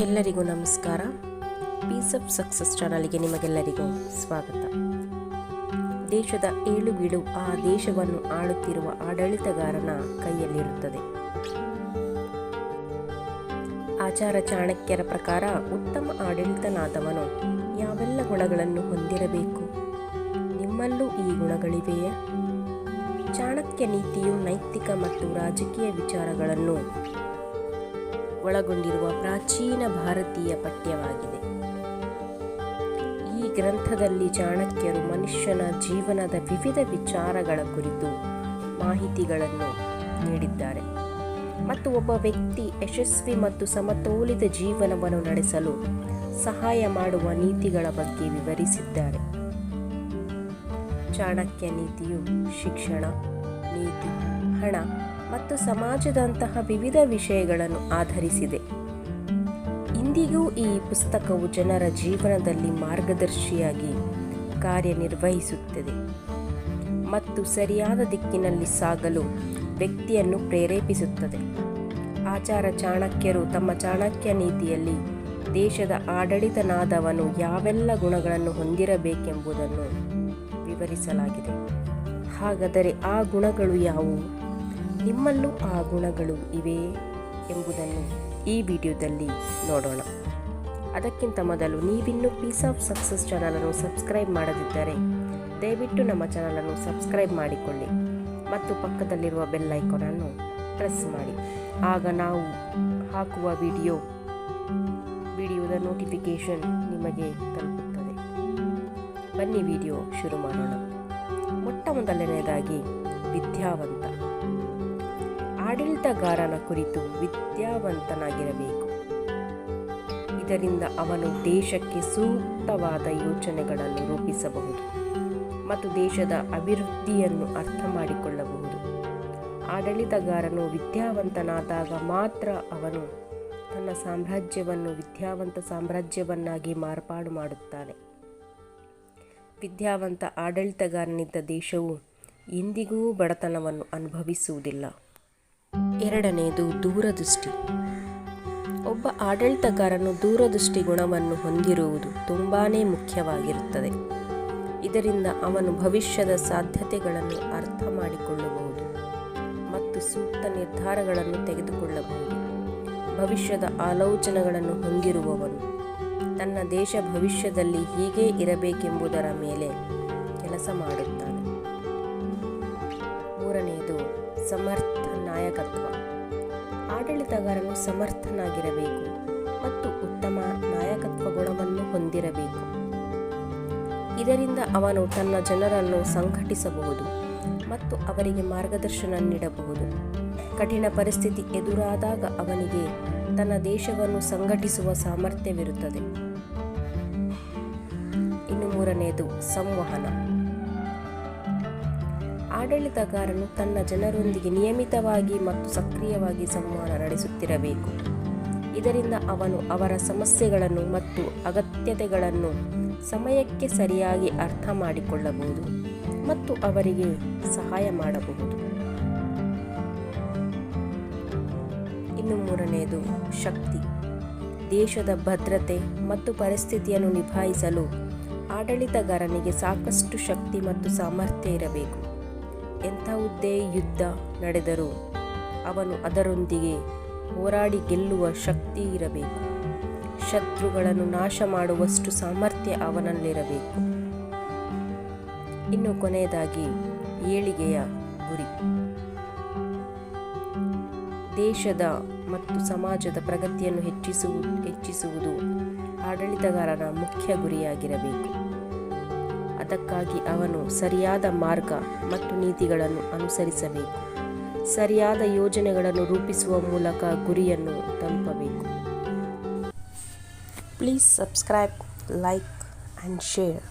ಎಲ್ಲರಿಗೂ ನಮಸ್ಕಾರ. Piece of success ಚಾನಲ್ಗೆ ನಿಮಗೆಲ್ಲರಿಗೂ ಸ್ವಾಗತ. ದೇಶದ ಏಳು ಬೀಳು ಆ ದೇಶವನ್ನು ಆಳುತ್ತಿರುವ ಆಡಳಿತಗಾರನ ಕೈಯಲ್ಲಿರುತ್ತದೆ. ಆಚಾರ ಚಾಣಕ್ಯರ ಪ್ರಕಾರ ಉತ್ತಮ ಆಡಳಿತನಾದವನು ಯಾವೆಲ್ಲ ಗುಣಗಳನ್ನು ಹೊಂದಿರಬೇಕು? ನಿಮ್ಮಲ್ಲೂ ಈ ಗುಣಗಳಿವೆಯೇ? ಚಾಣಕ್ಯ ನೀತಿಯು ನೈತಿಕ ಮತ್ತು ರಾಜಕೀಯ ವಿಚಾರಗಳನ್ನು ಒಳಗೊಂಡಿರುವ ಪ್ರಾಚೀನ ಭಾರತೀಯ ಪಠ್ಯವಾಗಿದೆ. ಈ ಗ್ರಂಥದಲ್ಲಿ ಚಾಣಕ್ಯರು ಮನುಷ್ಯನ ಜೀವನದ ವಿವಿಧ ವಿಚಾರಗಳ ಕುರಿತು ಮಾಹಿತಿಗಳನ್ನು ನೀಡಿದ್ದಾರೆ. ಮತ್ತು ಒಬ್ಬ ವ್ಯಕ್ತಿ ಯಶಸ್ವಿ ಮತ್ತು ಸಮತೋಲಿತ ಜೀವನವನ್ನು ನಡೆಸಲು ಸಹಾಯ ಮಾಡುವ ನೀತಿಗಳ ಬಗ್ಗೆ ವಿವರಿಸಿದ್ದಾರೆ. ಚಾಣಕ್ಯ ನೀತಿಯು ಶಿಕ್ಷಣ, ನೀತಿ, ಹಣ ಮತ್ತು ಸಮಾಜದಂತಹ ವಿವಿಧ ವಿಷಯಗಳನ್ನು ಆಧರಿಸಿದೆ. ಇಂದಿಗೂ ಈ ಪುಸ್ತಕವು ಜನರ ಜೀವನದಲ್ಲಿ ಮಾರ್ಗದರ್ಶಿಯಾಗಿ ಕಾರ್ಯನಿರ್ವಹಿಸುತ್ತದೆ. ಮತ್ತು ಸರಿಯಾದ ದಿಕ್ಕಿನಲ್ಲಿ ಸಾಗಲು ವ್ಯಕ್ತಿಯನ್ನು ಪ್ರೇರೇಪಿಸುತ್ತದೆ. ಆಚಾರ ಚಾಣಕ್ಯರು ತಮ್ಮ ಚಾಣಕ್ಯ ನೀತಿಯಲ್ಲಿ ದೇಶದ ಆಡಳಿತನಾದವನು ಯಾವೆಲ್ಲ ಗುಣಗಳನ್ನು ಹೊಂದಿರಬೇಕೆಂಬುದನ್ನು ವಿವರಿಸಲಾಗಿದೆ. ಹಾಗಾದರೆ ಆ ಗುಣಗಳು ಯಾವುವು? ನಿಮ್ಮಲ್ಲೂ ಆ ಗುಣಗಳು ಇವೆ ಎಂಬುದನ್ನು ಈ ವಿಡಿಯೋದಲ್ಲಿ ನೋಡೋಣ. ಅದಕ್ಕಿಂತ ಮೊದಲು ನೀವಿನ್ನೂ ಪೀಸ್ ಆಫ್ ಸಕ್ಸಸ್ ಚಾನಲನ್ನು ಸಬ್ಸ್ಕ್ರೈಬ್ ಮಾಡದಿದ್ದರೆ ದಯವಿಟ್ಟು ನಮ್ಮ ಚಾನಲನ್ನು ಸಬ್ಸ್ಕ್ರೈಬ್ ಮಾಡಿಕೊಳ್ಳಿ ಮತ್ತು ಪಕ್ಕದಲ್ಲಿರುವ ಬೆಲ್ ಐಕಾನನ್ನು ಪ್ರೆಸ್ ಮಾಡಿ. ಆಗ ನಾವು ಹಾಕುವ ವಿಡಿಯೋ ವಿಡಿಯೋದ ನೋಟಿಫಿಕೇಷನ್ ನಿಮಗೆ ತಲುಪುತ್ತದೆ. ಬನ್ನಿ ವಿಡಿಯೋ ಶುರು ಮಾಡೋಣ. ಮೊಟ್ಟ ಮೊದಲನೆಯದಾಗಿ ವಿದ್ಯಾವಂತ. ಆಡಳಿತಗಾರನ ಕುರಿತು ವಿದ್ಯಾವಂತನಾಗಿರಬೇಕು. ಇದರಿಂದ ಅವನು ದೇಶಕ್ಕೆ ಸೂಕ್ತವಾದ ಯೋಚನೆಗಳನ್ನು ರೂಪಿಸಬಹುದು ಮತ್ತು ದೇಶದ ಅಭಿವೃದ್ಧಿಯನ್ನು ಅರ್ಥ ಮಾಡಿಕೊಳ್ಳಬಹುದು ಆಡಳಿತಗಾರನು ವಿದ್ಯಾವಂತನಾದಾಗ ಮಾತ್ರ ಅವನು ತನ್ನ ಸಾಮ್ರಾಜ್ಯವನ್ನು ವಿದ್ಯಾವಂತ ಸಾಮ್ರಾಜ್ಯವನ್ನಾಗಿ ಮಾರ್ಪಾಡು ಮಾಡುತ್ತಾನೆ. ವಿದ್ಯಾವಂತ ಆಡಳಿತಗಾರನಿದ್ದ ದೇಶವು ಎಂದಿಗೂ ಬಡತನವನ್ನು ಅನುಭವಿಸುವುದಿಲ್ಲ. ಎರಡನೆಯದು ದೂರದೃಷ್ಟಿ. ಒಬ್ಬ ಆಡಳಿತಗಾರನು ದೂರದೃಷ್ಟಿ ಗುಣವನ್ನು ಹೊಂದಿರುವುದು ತುಂಬಾ ಮುಖ್ಯವಾಗಿರುತ್ತದೆ. ಇದರಿಂದ ಅವನು ಭವಿಷ್ಯದ ಸಾಧ್ಯತೆಗಳನ್ನು ಅರ್ಥ ಮಾಡಿಕೊಳ್ಳಬಹುದು ಮತ್ತು ಸೂಕ್ತ ನಿರ್ಧಾರಗಳನ್ನು ತೆಗೆದುಕೊಳ್ಳಬಹುದು. ಭವಿಷ್ಯದ ಆಲೋಚನೆಗಳನ್ನು ಹೊಂದಿರುವವನು ತನ್ನ ದೇಶ ಭವಿಷ್ಯದಲ್ಲಿ ಹೀಗೆ ಇರಬೇಕೆಂಬುದರ ಮೇಲೆ ಕೆಲಸ ಮಾಡುತ್ತಾನೆ. ಸಮರ್ಥ ನಾಯಕತ್ವ. ಆಡಳಿತಗಾರನು ಸಮರ್ಥನಾಗಿರಬೇಕು ಮತ್ತು ಉತ್ತಮ ನಾಯಕತ್ವ ಗುಣವನ್ನು ಹೊಂದಿರಬೇಕು. ಇದರಿಂದ ಅವನು ತನ್ನ ಜನರನ್ನು ಸಂಘಟಿಸಬಹುದು ಮತ್ತು ಅವರಿಗೆ ಮಾರ್ಗದರ್ಶನ ನೀಡಬಹುದು. ಕಠಿಣ ಪರಿಸ್ಥಿತಿ ಎದುರಾದಾಗ ಅವನಿಗೆ ತನ್ನ ದೇಶವನ್ನು ಸಂಘಟಿಸುವ ಸಾಮರ್ಥ್ಯವಿರುತ್ತದೆ. ಇನ್ನು ಮೂರನೆಯದು ಸಂವಹನ. ಆಡಳಿತಗಾರನು ತನ್ನ ಜನರೊಂದಿಗೆ ನಿಯಮಿತವಾಗಿ ಮತ್ತು ಸಕ್ರಿಯವಾಗಿ ಸಂವಹನ ನಡೆಸುತ್ತಿರಬೇಕು. ಇದರಿಂದ ಅವನು ಅವರ ಸಮಸ್ಯೆಗಳನ್ನು ಮತ್ತು ಅಗತ್ಯತೆಗಳನ್ನು ಸಮಯಕ್ಕೆ ಸರಿಯಾಗಿ ಅರ್ಥ ಮಾಡಿಕೊಳ್ಳಬಹುದು ಮತ್ತು ಅವರಿಗೆ ಸಹಾಯ ಮಾಡಬಹುದು. ಇನ್ನು ಮೂರನೆಯದು ಶಕ್ತಿ. ದೇಶದ ಭದ್ರತೆ ಮತ್ತು ಪರಿಸ್ಥಿತಿಯನ್ನು ನಿಭಾಯಿಸಲು ಆಡಳಿತಗಾರನಿಗೆ ಸಾಕಷ್ಟು ಶಕ್ತಿ ಮತ್ತು ಸಾಮರ್ಥ್ಯ ಇರಬೇಕು. ಎಂಥವುದೇ ಯುದ್ಧ ನಡೆದರೂ ಅವನು ಅದರೊಂದಿಗೆ ಹೋರಾಡಿ ಗೆಲ್ಲುವ ಶಕ್ತಿ ಇರಬೇಕು. ಶತ್ರುಗಳನ್ನು ನಾಶ ಮಾಡುವಷ್ಟು ಸಾಮರ್ಥ್ಯ ಅವನಲ್ಲಿರಬೇಕು. ಇನ್ನು ಕೊನೆಯದಾಗಿ ಏಳಿಗೆಯ ಗುರಿ. ದೇಶದ ಮತ್ತು ಸಮಾಜದ ಪ್ರಗತಿಯನ್ನು ಹೆಚ್ಚಿಸುವ, ಹೆಚ್ಚಿಸುವುದು ಆಡಳಿತಗಾರನ ಮುಖ್ಯ ಗುರಿಯಾಗಿರಬೇಕು. ಅದಕ್ಕಾಗಿ ಅವನು ಸರಿಯಾದ ಮಾರ್ಗ ಮತ್ತು ನೀತಿಗಳನ್ನು ಅನುಸರಿಸಬೇಕು. ಸರಿಯಾದ ಯೋಜನೆಗಳನ್ನು ರೂಪಿಸುವ ಮೂಲಕ ಗುರಿಯನ್ನು ತಲುಪಬೇಕು please subscribe like and share